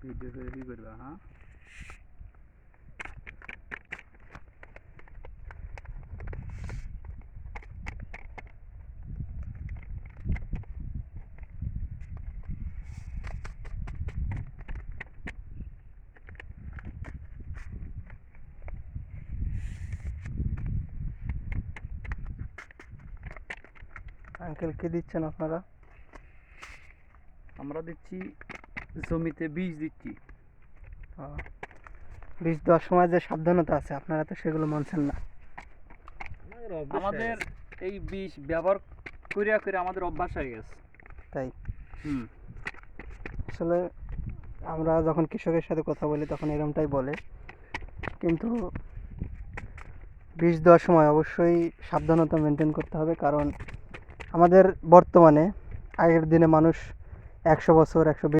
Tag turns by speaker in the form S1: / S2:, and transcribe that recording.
S1: কি করবা হ্যাঁ
S2: আঙ্কেল কি দিচ্ছেন আপনারা
S1: আমরা দিচ্ছি জমিতে বীজ দিচ্ছি।
S2: বীজ দেওয়ার সময় যে সাবধানতা আছে আপনারা তো সেগুলো মানছেন না।
S1: আমাদের এই বিষ ব্যবহার করিয়া করে আমাদের অভ্যাস হয়ে গেছে।
S2: তাই?
S1: হুম।
S2: আসলে আমরা যখন কৃষকের সাথে কথা বলি তখন এরকমটাই বলে। কিন্তু বীজ দেওয়ার সময় অবশ্যই সাবধানতা মেনটেন করতে হবে কারণ আমাদের বর্তমানে আগের দিনে মানুষ একশো বছর একশো